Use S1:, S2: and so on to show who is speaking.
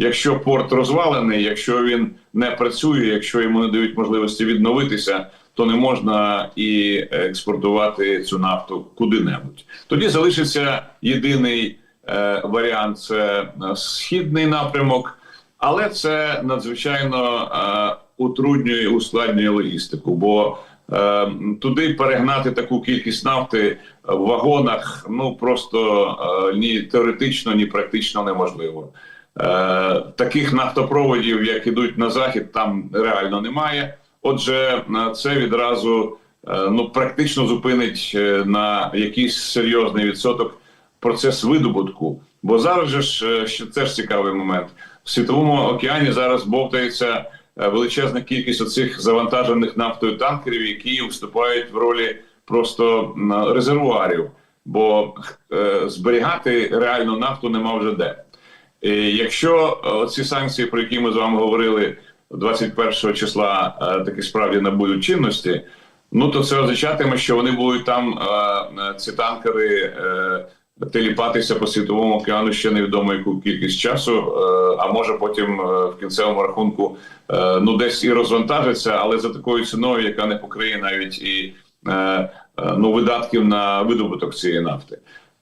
S1: якщо порт розвалений, якщо він не працює, якщо йому не дають можливості відновитися, то не можна і експортувати цю нафту куди-небудь. Тоді залишиться єдиний е, варіант це е, східний напрямок, але це надзвичайно е, утруднює ускладнює логістику, бо е, туди перегнати таку кількість нафти в вагонах ну просто е, ні теоретично, ні практично неможливо. Е, таких нафтопроводів, як ідуть на захід, там реально немає. Отже, е, це відразу е, ну практично зупинить на якийсь серйозний відсоток процес видобутку. Бо зараз же е, це ж цікавий момент. В світовому океані зараз бовтається величезна кількість оцих завантажених нафтою танкерів, які виступають в ролі просто резервуарів, бо зберігати реальну нафту нема вже де. І якщо е, ці санкції, про які ми з вами говорили 21 числа, е, таки справді набудуть чинності, ну то це означатиме, що вони будуть там е, е, ці танкери е, теліпатися по світовому океану ще невідомо яку кількість часу, е, а може потім е, в кінцевому рахунку е, ну десь і розвантажиться, але за такою ціною, яка не покриє навіть і е, е, ну видатків на видобуток цієї нафти.